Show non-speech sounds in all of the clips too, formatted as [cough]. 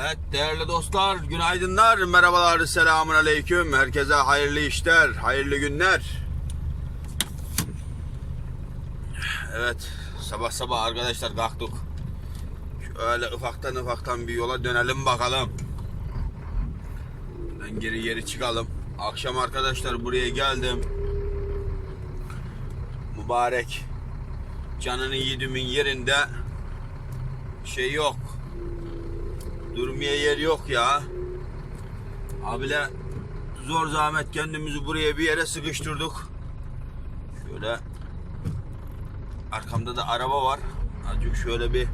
Evet değerli dostlar, günaydınlar, merhabalar, selamun aleyküm. Herkese hayırlı işler, hayırlı günler. Evet, sabah sabah arkadaşlar kalktık. Şöyle ufaktan ufaktan bir yola dönelim bakalım. Ben geri geri çıkalım. Akşam arkadaşlar buraya geldim. Mübarek. Canını yedimin yerinde şey yok. Durmaya yer yok ya. Abile zor zahmet kendimizi buraya bir yere sıkıştırdık. Şöyle arkamda da araba var. Azıcık şöyle bir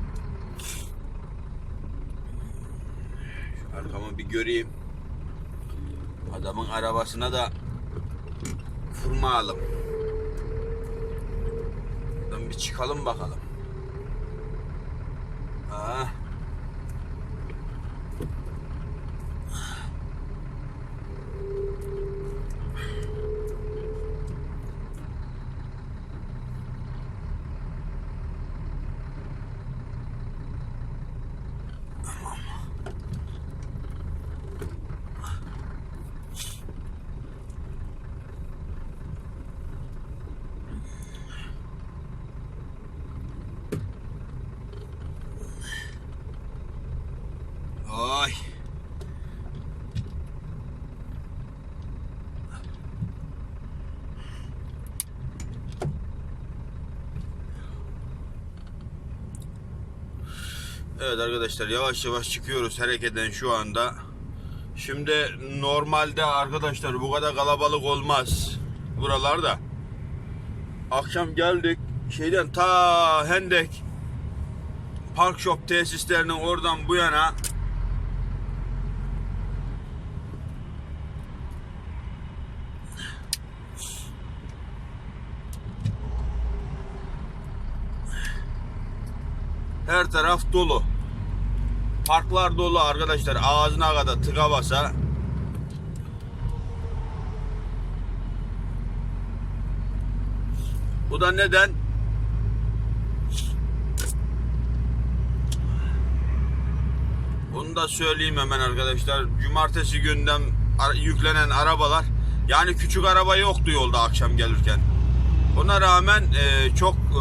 şu arkamı bir göreyim. Adamın arabasına da vurmayalım. Buradan bir çıkalım bakalım. Ha. Ay. Evet arkadaşlar yavaş yavaş çıkıyoruz hareketen şu anda. Şimdi normalde arkadaşlar bu kadar kalabalık olmaz buralarda. Akşam geldik şeyden ta Hendek Park Shop tesislerinin oradan bu yana her taraf dolu. Parklar dolu arkadaşlar. Ağzına kadar tıka basa. Bu da neden? Bunu da söyleyeyim hemen arkadaşlar. Cumartesi günden ar- yüklenen arabalar yani küçük araba yoktu yolda akşam gelirken. Ona rağmen e, çok e,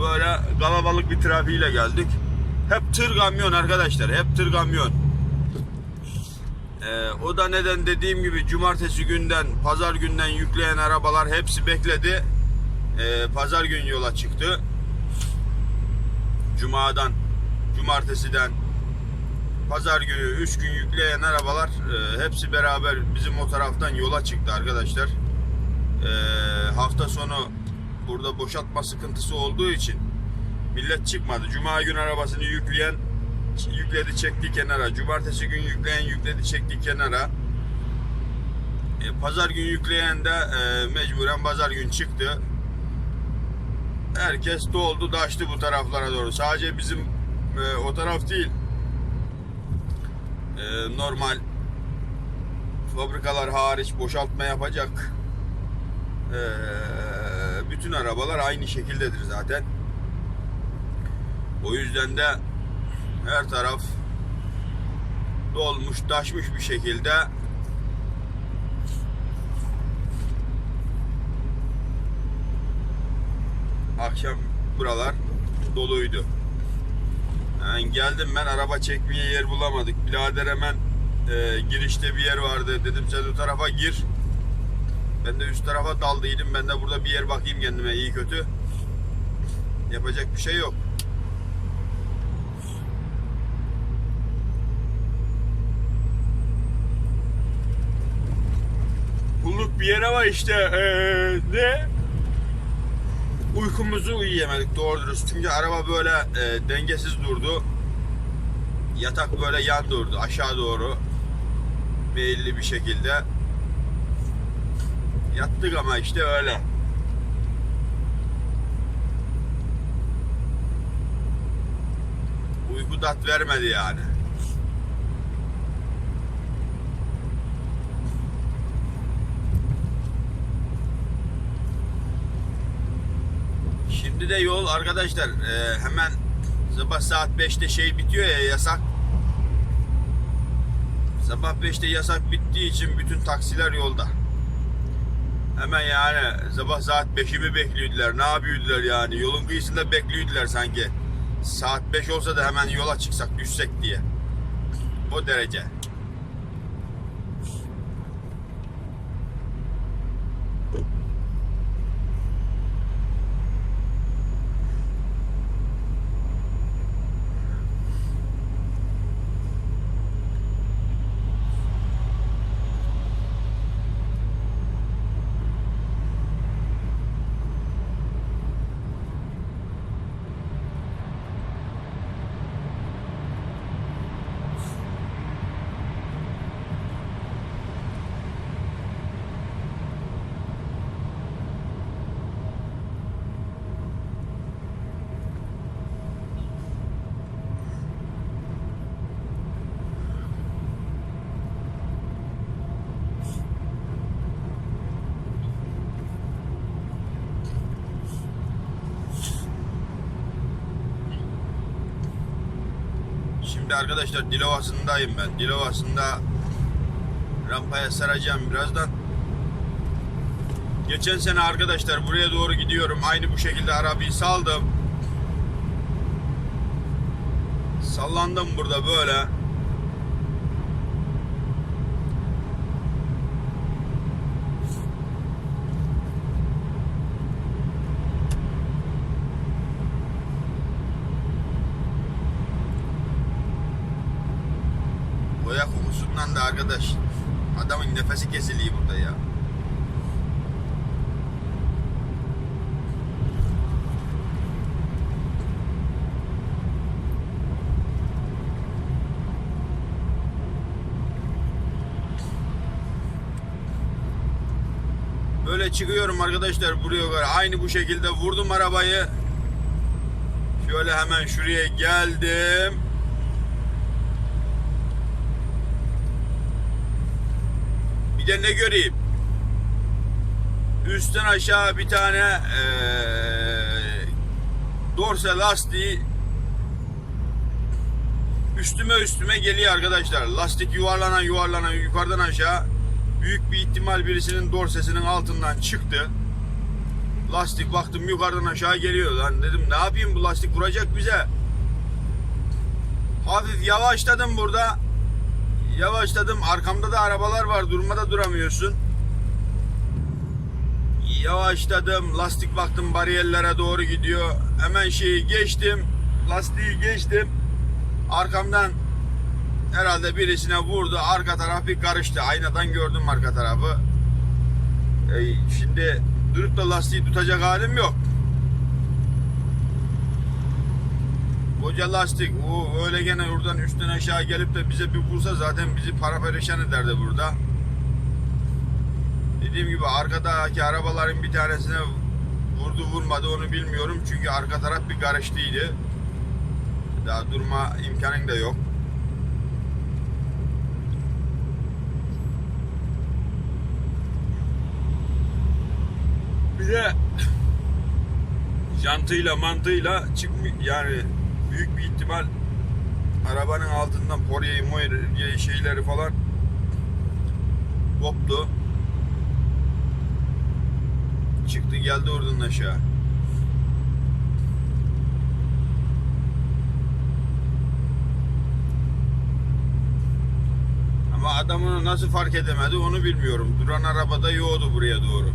böyle kalabalık bir trafiğiyle geldik. Hep tır kamyon arkadaşlar. Hep tır kamyon. E, o da neden dediğim gibi cumartesi günden pazar günden yükleyen arabalar hepsi bekledi. E, pazar gün yola çıktı. Cumadan, cumartesiden, pazar günü 3 gün yükleyen arabalar e, hepsi beraber bizim o taraftan yola çıktı arkadaşlar. E, hafta sonu burada boşaltma sıkıntısı olduğu için millet çıkmadı. Cuma gün arabasını yükleyen yükledi çekti kenara. Cumartesi gün yükleyen yükledi çekti kenara. E, pazar gün yükleyen de e, mecburen pazar gün çıktı. Herkes doldu taştı bu taraflara doğru. Sadece bizim e, o taraf değil. E, normal fabrikalar hariç boşaltma yapacak e, bütün arabalar aynı şekildedir zaten. O yüzden de her taraf dolmuş, taşmış bir şekilde akşam buralar doluydu. Yani geldim ben araba çekmeye yer bulamadık. Birader hemen e, girişte bir yer vardı. Dedim sen o tarafa gir. Ben de üst tarafa daldıydım. Ben de burada bir yer bakayım kendime iyi kötü. Yapacak bir şey yok. Bulduk bir yer ama işte eee, ne? Uykumuzu uyuyamadık doğru dürüst. Çünkü araba böyle e, dengesiz durdu. Yatak böyle yan durdu aşağı doğru. Meyilli bir şekilde. Yattık ama işte öyle. Uyku tat vermedi yani. Şimdi de yol arkadaşlar e, hemen sabah saat 5'te şey bitiyor ya yasak. Sabah 5'te yasak bittiği için bütün taksiler yolda. Hemen yani sabah saat 5'i mi bekliyordular? Ne yapıyordular yani? Yolun kıyısında bekliyordular sanki. Saat 5 olsa da hemen yola çıksak, düşsek diye. O derece. Şimdi arkadaşlar Dilovası'ndayım ben. Dilovası'nda rampaya saracağım birazdan. Geçen sene arkadaşlar buraya doğru gidiyorum. Aynı bu şekilde arabayı saldım. Sallandım burada böyle. Arkadaş adamın nefesi kesiliyor burada ya. Böyle çıkıyorum arkadaşlar buraya kadar. Aynı bu şekilde vurdum arabayı. Şöyle hemen şuraya geldim. Bir de ne göreyim? Üstten aşağı bir tane eee dorse lastiği üstüme üstüme geliyor arkadaşlar. Lastik yuvarlanan yuvarlanan yukarıdan aşağı büyük bir ihtimal birisinin dorsesinin altından çıktı. Lastik baktım yukarıdan aşağı geliyor lan dedim ne yapayım bu lastik vuracak bize. Hafif yavaşladım burada. Yavaşladım. Arkamda da arabalar var. Durmada duramıyorsun. Yavaşladım. Lastik baktım bariyerlere doğru gidiyor. Hemen şeyi geçtim. Lastiği geçtim. Arkamdan herhalde birisine vurdu. Arka taraf bir karıştı. Aynadan gördüm arka tarafı. E, şimdi durup da lastiği tutacak halim yok. Koca lastik o öyle gene oradan üstten aşağı gelip de bize bir vursa zaten bizi para perişan ederdi burada. Dediğim gibi arkadaki arabaların bir tanesine vurdu vurmadı onu bilmiyorum. Çünkü arka taraf bir karıştıydı. Daha durma imkanın da yok. Bir de jantıyla mantığıyla çıkmıyor yani büyük bir ihtimal arabanın altından poryeyi moyeyi şeyleri falan koptu. Çıktı geldi oradan aşağı. Ama adamını nasıl fark edemedi onu bilmiyorum. Duran arabada yoğdu buraya doğru.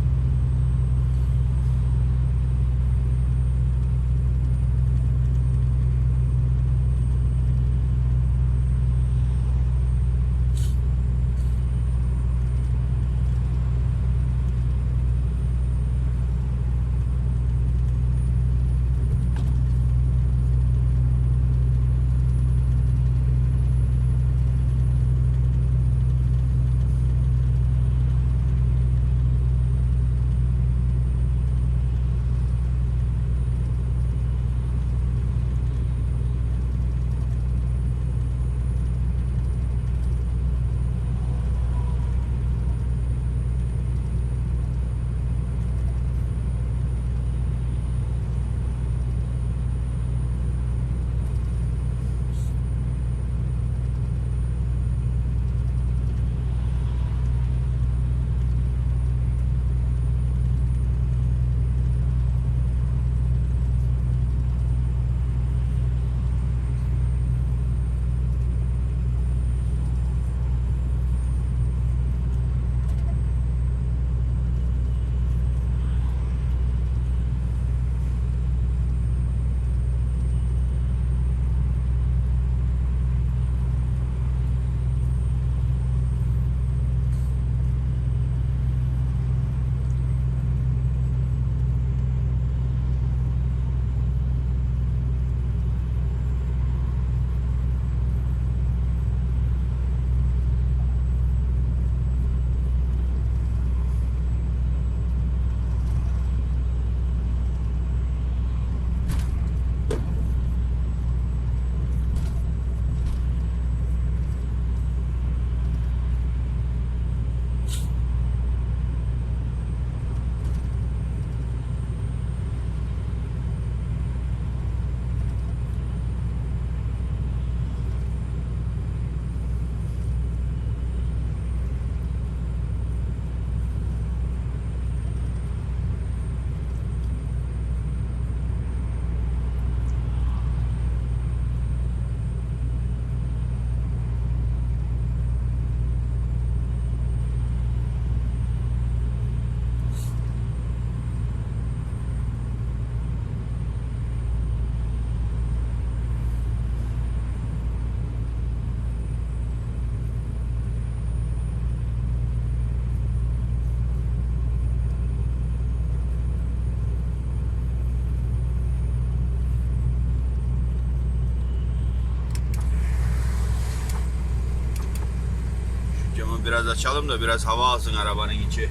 Biraz açalım da biraz hava alsın arabanın içi.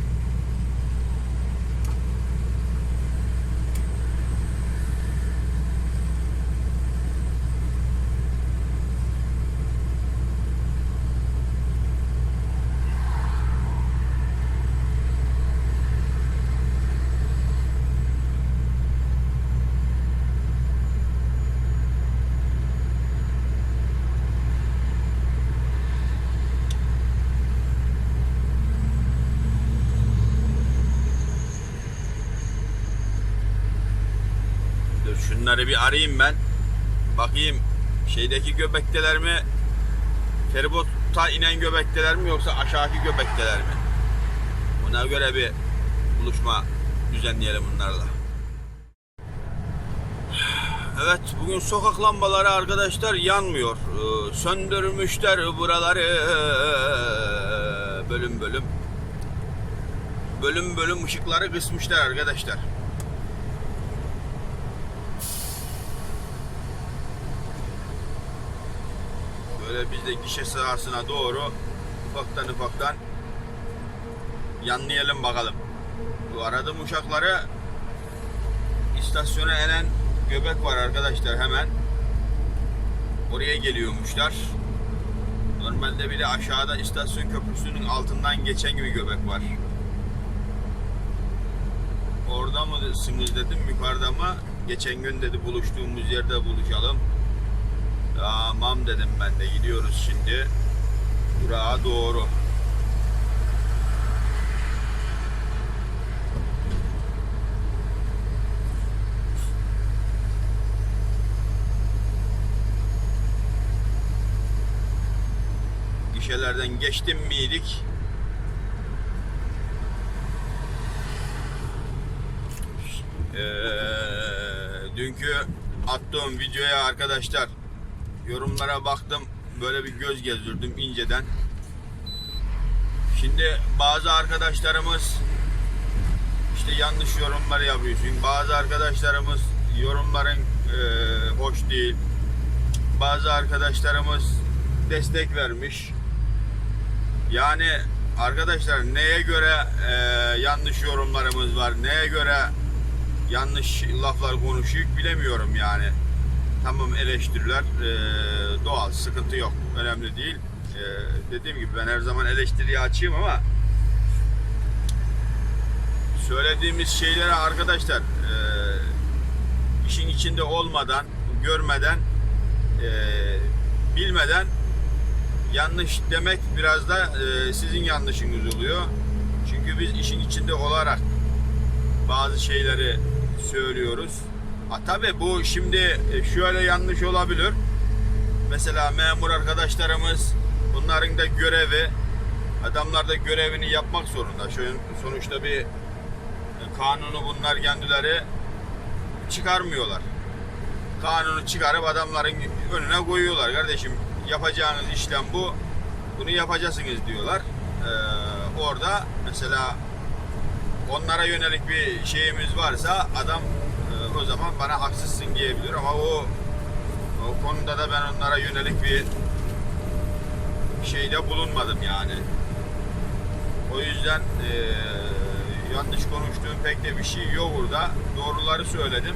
Dur şunları bir arayayım ben. Bakayım şeydeki göbekteler mi? Feribota inen göbekteler mi yoksa aşağıki göbekteler mi? Buna göre bir buluşma düzenleyelim bunlarla. Evet bugün sokak lambaları arkadaşlar yanmıyor. Ee, Söndürmüşler buraları bölüm bölüm. Bölüm bölüm ışıkları kısmışlar arkadaşlar. Böyle biz de gişe sahasına doğru ufaktan ufaktan yanlayalım bakalım. Bu aradığım uşakları istasyona enen göbek var arkadaşlar hemen. Oraya geliyormuşlar. Normalde bir aşağıda istasyon köprüsünün altından geçen gibi göbek var. Orada mısınız dedim yukarıda mı? Geçen gün dedi buluştuğumuz yerde buluşalım. Tamam dedim ben de gidiyoruz şimdi. Durağa doğru. Gişelerden geçtim miydik? Ee, dünkü attığım videoya arkadaşlar yorumlara baktım böyle bir göz gezdirdim inceden. Şimdi bazı arkadaşlarımız işte yanlış yorumlar yapıyorsun. Bazı arkadaşlarımız yorumların e, hoş değil. Bazı arkadaşlarımız destek vermiş. Yani arkadaşlar neye göre e, yanlış yorumlarımız var, neye göre yanlış laflar konuşuyor bilemiyorum yani. Tamam eleştiriler e, doğal, sıkıntı yok, önemli değil. E, dediğim gibi ben her zaman eleştiriye açayım ama söylediğimiz şeylere arkadaşlar e, işin içinde olmadan, görmeden, e, bilmeden yanlış demek biraz da e, sizin yanlışınız oluyor. Çünkü biz işin içinde olarak bazı şeyleri söylüyoruz. Ha, tabii bu şimdi e, şöyle yanlış olabilir. Mesela memur arkadaşlarımız bunların da görevi adamlar da görevini yapmak zorunda. Sonuçta bir e, kanunu bunlar kendileri çıkarmıyorlar. Kanunu çıkarıp adamların önüne koyuyorlar. Kardeşim yapacağınız işlem bu. Bunu yapacaksınız diyorlar. Ee, orada mesela onlara yönelik bir şeyimiz varsa adam o zaman bana haksızsın diyebilir ama o o konuda da ben onlara yönelik bir şeyde bulunmadım yani. O yüzden e, yanlış konuştuğum pek de bir şey yok burada. Doğruları söyledim.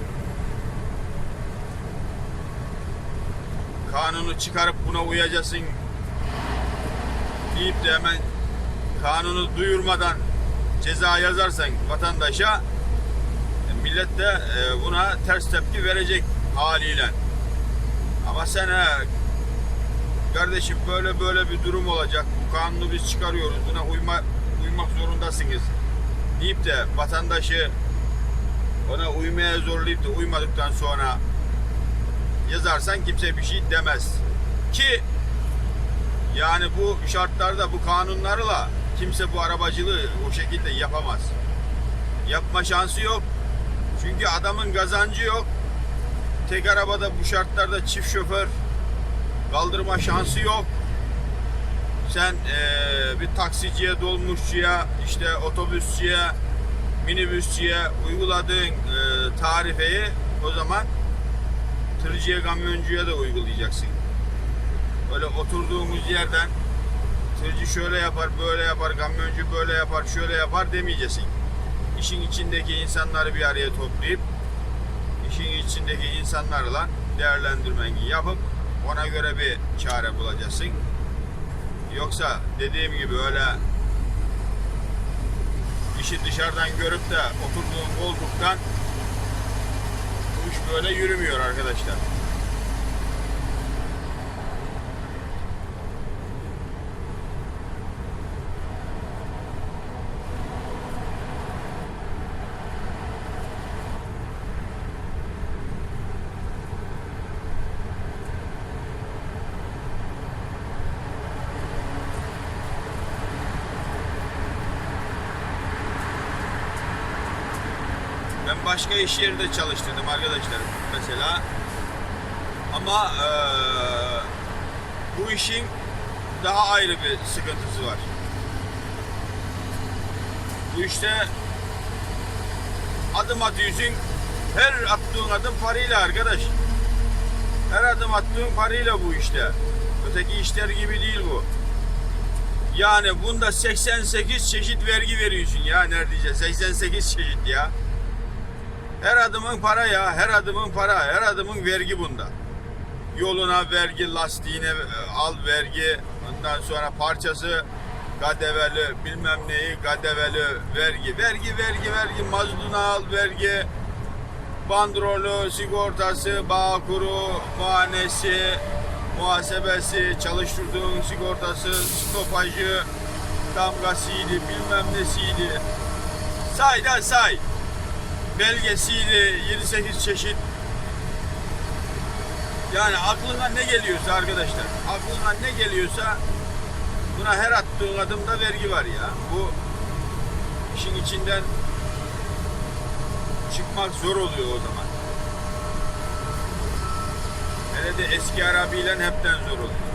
Kanunu çıkarıp buna uyacaksın deyip de hemen kanunu duyurmadan ceza yazarsan vatandaşa millet de e, buna ters tepki verecek haliyle. Ama sen he, kardeşim böyle böyle bir durum olacak. Bu kanunu biz çıkarıyoruz. Buna uyma, uymak zorundasınız. Deyip de vatandaşı ona uymaya zorlayıp da uymadıktan sonra yazarsan kimse bir şey demez. Ki yani bu şartlarda bu kanunlarla kimse bu arabacılığı o şekilde yapamaz. Yapma şansı yok. Çünkü adamın kazancı yok. Tek arabada bu şartlarda çift şoför kaldırma şansı yok. Sen eee, bir taksiciye, dolmuşçuya, işte otobüsçüye, minibüsçüye uyguladığın eee, tarifeyi o zaman tırcıya, kamyoncuya da uygulayacaksın. Öyle oturduğumuz yerden tırcı şöyle yapar, böyle yapar, kamyoncu böyle yapar, şöyle yapar demeyeceksin. İşin içindeki insanları bir araya toplayıp işin içindeki insanlarla değerlendirmeni yapıp ona göre bir çare bulacaksın. Yoksa dediğim gibi öyle işi dışarıdan görüp de oturduğun koltuktan bu iş böyle yürümüyor arkadaşlar. Başka iş yerinde çalıştırdım arkadaşlar mesela. Ama eee, bu işin daha ayrı bir sıkıntısı var. Bu işte adım atıyorsun. Her attığın adım parayla arkadaş. Her adım attığın parayla bu işte. Öteki işler gibi değil bu. Yani bunda 88 çeşit vergi veriyorsun ya neredeyse 88 çeşit ya. Her adımın para ya, her adımın para, her adımın vergi bunda. Yoluna vergi, lastiğine e, al vergi, ondan sonra parçası kadeveli, bilmem neyi kadeveli vergi, vergi, vergi, vergi, mazluna al vergi, bandrolü, sigortası, bağkuru, muayenesi, muhasebesi, çalıştırdığın sigortası, stopajı, damgasıydı, bilmem nesiydi. Say da say belgesiydi 7-8 çeşit. Yani aklına ne geliyorsa arkadaşlar, aklına ne geliyorsa buna her attığın adımda vergi var ya. Bu işin içinden çıkmak zor oluyor o zaman. Hele de eski Arabiyle hepten zor oluyor.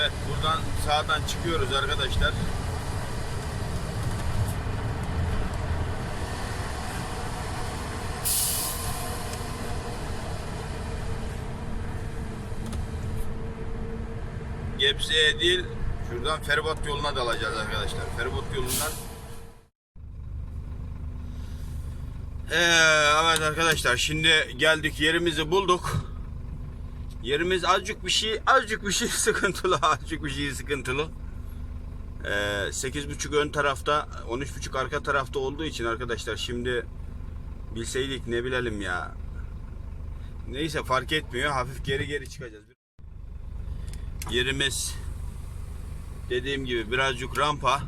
Evet sağdan çıkıyoruz arkadaşlar. Gebze'ye değil şuradan feribot yoluna dalacağız arkadaşlar. Feribot yolundan Ee, evet arkadaşlar şimdi geldik yerimizi bulduk. Yerimiz azıcık bir şey, azıcık bir şey [laughs] sıkıntılı, azıcık bir şey sıkıntılı. Ee, 8.5 ön tarafta, 13.5 arka tarafta olduğu için arkadaşlar şimdi bilseydik ne bilelim ya. Neyse fark etmiyor. Hafif geri geri çıkacağız. Yerimiz dediğim gibi birazcık rampa.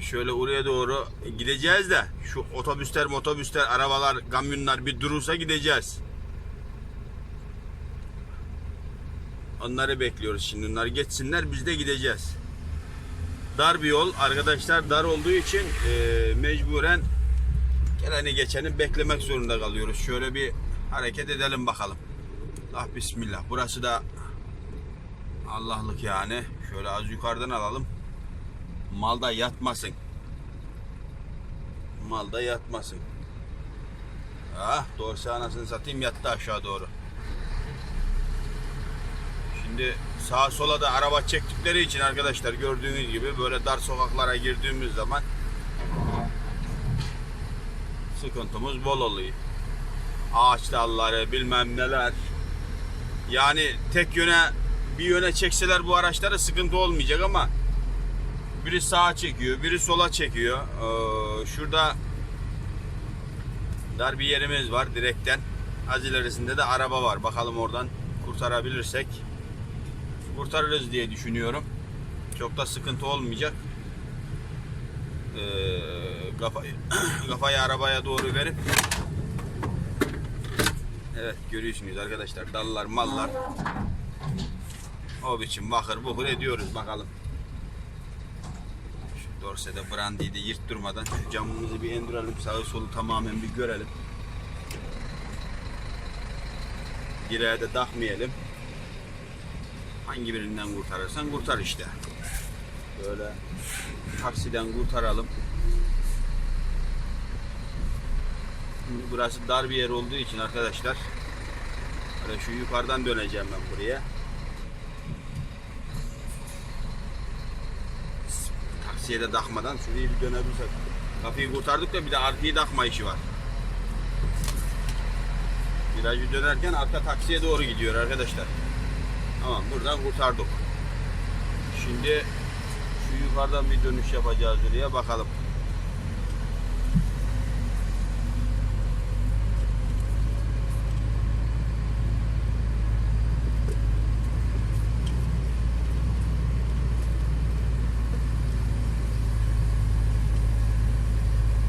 Şöyle oraya doğru gideceğiz de şu otobüsler, motobüsler, arabalar, kamyonlar bir durursa gideceğiz. Onları bekliyoruz şimdi. Onlar geçsinler biz de gideceğiz. Dar bir yol arkadaşlar dar olduğu için e, mecburen geleni geçeni beklemek zorunda kalıyoruz. Şöyle bir hareket edelim bakalım. Ah bismillah. Burası da Allah'lık yani. Şöyle az yukarıdan alalım. Malda yatmasın. Malda yatmasın. Ah doğrusu anasını satayım yattı aşağı doğru. Şimdi sağa sola da araba çektikleri için arkadaşlar gördüğünüz gibi böyle dar sokaklara girdiğimiz zaman sıkıntımız bol oluyor. Ağaç dalları bilmem neler Yani tek yöne bir yöne çekseler bu araçlara sıkıntı olmayacak ama biri sağa çekiyor, biri sola çekiyor. Ee, şurada dar bir yerimiz var direkten. Az ilerisinde de araba var. Bakalım oradan kurtarabilirsek kurtarırız diye düşünüyorum. Çok da sıkıntı olmayacak. Ee, kafayı, [clears throat] kafayı arabaya doğru verip Evet görüyorsunuz arkadaşlar dallar mallar o biçim bakır buhur ediyoruz bakalım. Şu dorsede brandiyi de yırttırmadan şu camımızı bir indirelim sağı solu tamamen bir görelim. Direğe de takmayalım. Hangi birinden kurtarırsan kurtar işte. Böyle taksiden kurtaralım. Şimdi burası dar bir yer olduğu için arkadaşlar böyle şu yukarıdan döneceğim ben buraya. Taksiye de takmadan şurayı bir dönebilirsek. Kapıyı kurtardık da bir de arkayı takma işi var. Virajı dönerken arka taksiye doğru gidiyor arkadaşlar. Tamam buradan kurtardık. Şimdi şu yukarıdan bir dönüş yapacağız oraya bakalım.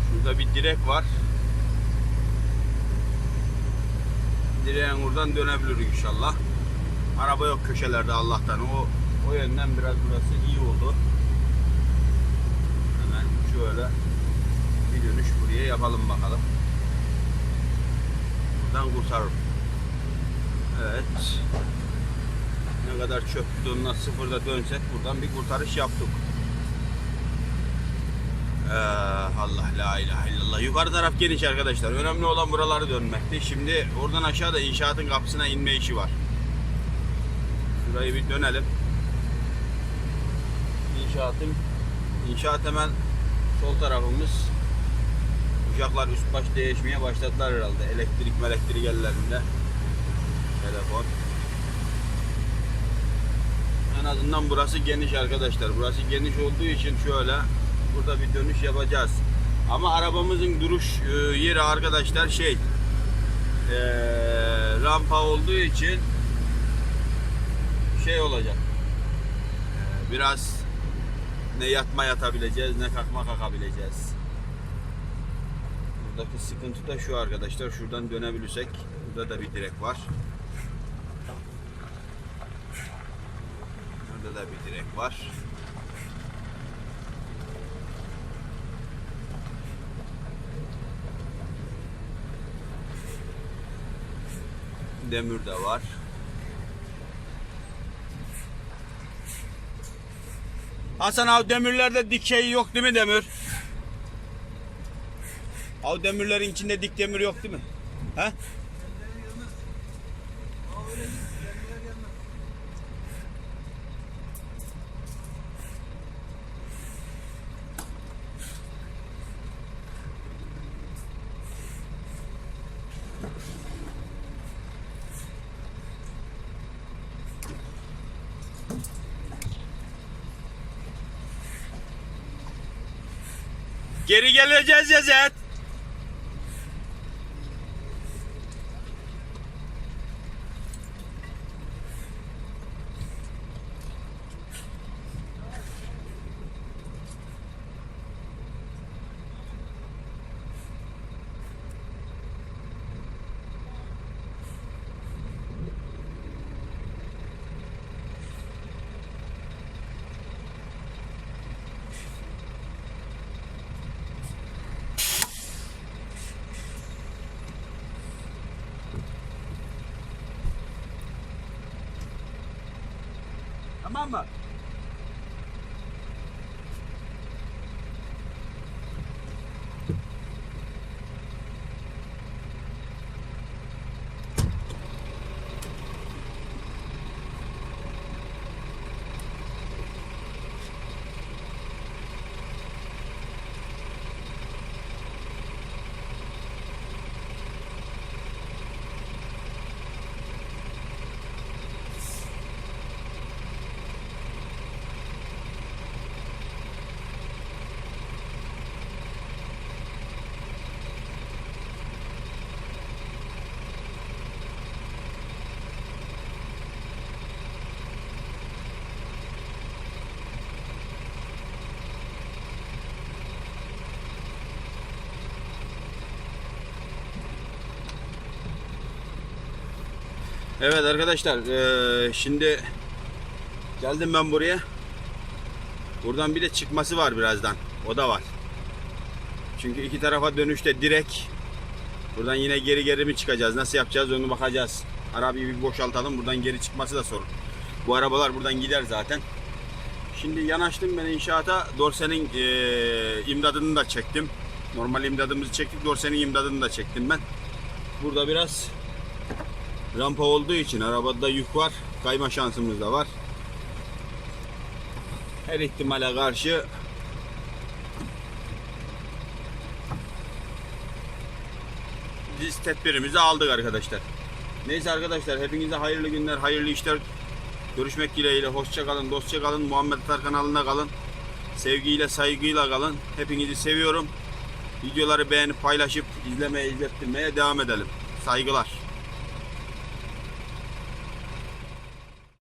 Şurada bir direk var. Direğin buradan dönebilir inşallah. Araba yok köşelerde Allah'tan. O o yönden biraz burası iyi oldu. Hemen şöyle bir dönüş buraya yapalım bakalım. Buradan kurtarır. Evet. Ne kadar çöp bidonuna sıfırda dönsek buradan bir kurtarış yaptık. Ee, Allah la ilahe illallah. Yukarı taraf geniş arkadaşlar. Önemli olan buraları dönmekti. Şimdi oradan aşağıda inşaatın kapısına inme işi var. Şurayı bir dönelim. İnşaatın inşaat hemen sol tarafımız. Uçaklar üst baş değişmeye başladılar herhalde. Elektrik elektrik ellerinde. Telefon. En azından burası geniş arkadaşlar. Burası geniş olduğu için şöyle burada bir dönüş yapacağız. Ama arabamızın duruş e, yeri arkadaşlar şey e, rampa olduğu için şey olacak. E, biraz ne yatma yatabileceğiz ne kalkma kalkabileceğiz. Buradaki sıkıntı da şu arkadaşlar. Şuradan dönebilirsek burada da bir direk var. Burada da bir direk var. Demir de var. Hasan abi demirlerde dikey yok değil mi demir? Abi demirlerin içinde dik demir yok değil mi? He? Geri geleceğiz Yazet. Evet arkadaşlar eee, şimdi geldim ben buraya. Buradan bir de çıkması var birazdan. O da var. Çünkü iki tarafa dönüşte direkt buradan yine geri geri mi çıkacağız? Nasıl yapacağız onu bakacağız. Arabayı bir boşaltalım. Buradan geri çıkması da sorun. Bu arabalar buradan gider zaten. Şimdi yanaştım ben inşaata. Dorse'nin eee, imdadını da çektim. Normal imdadımızı çektik. Dorse'nin imdadını da çektim ben. Burada biraz rampa olduğu için arabada yük var. Kayma şansımız da var. Her ihtimale karşı biz tedbirimizi aldık arkadaşlar. Neyse arkadaşlar hepinize hayırlı günler, hayırlı işler. Görüşmek dileğiyle. Hoşça kalın, dostça kalın. Muhammed Atar kanalında kalın. Sevgiyle, saygıyla kalın. Hepinizi seviyorum. Videoları beğenip paylaşıp izlemeye, izlettirmeye devam edelim. Saygılar.